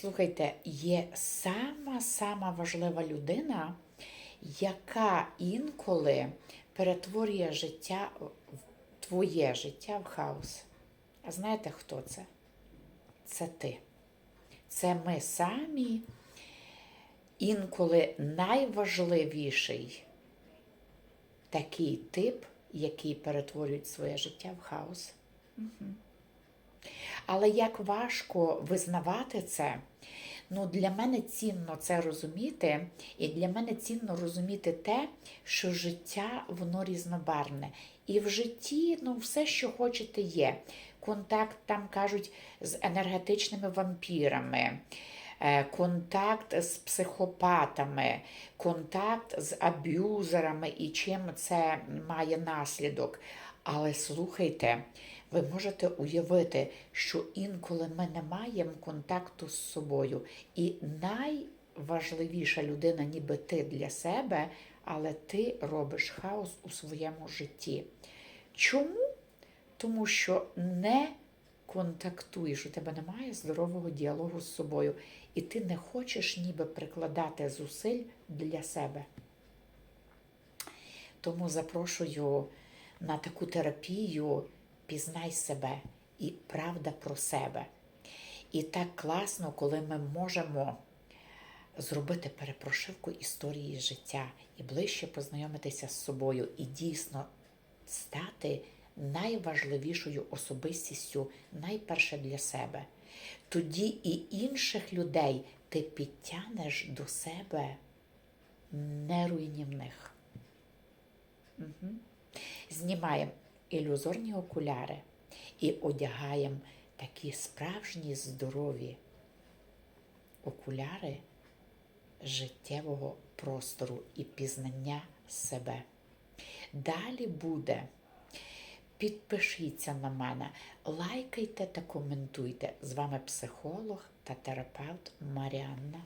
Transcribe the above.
Слухайте, є сама-сама важлива людина, яка інколи перетворює життя, твоє життя в хаос. А знаєте, хто це? Це ти. Це ми самі інколи найважливіший такий тип, який перетворює своє життя в хаос. Але як важко визнавати це, ну для мене цінно це розуміти, і для мене цінно розуміти те, що життя воно різнобарне. І в житті ну, все, що хочете, є. Контакт там кажуть з енергетичними вампірами. Е, Контакт з психопатами, контакт з аб'юзерами і чим це має наслідок. Але слухайте, ви можете уявити, що інколи ми не маємо контакту з собою. І найважливіша людина, ніби ти для себе, але ти робиш хаос у своєму житті. Чому? Тому що не контактуєш, у тебе немає здорового діалогу з собою, і ти не хочеш ніби прикладати зусиль для себе. Тому запрошую на таку терапію пізнай себе і правда про себе. І так класно, коли ми можемо зробити перепрошивку історії життя і ближче познайомитися з собою, і дійсно стати найважливішою особистістю найперше для себе. Тоді і інших людей ти підтягнеш до себе неруйнівних. Угу. Знімаємо ілюзорні окуляри і одягаємо такі справжні здорові окуляри життєвого простору і пізнання себе. Далі буде. Підпишіться на мене, лайкайте та коментуйте. З вами психолог та терапевт Маріанна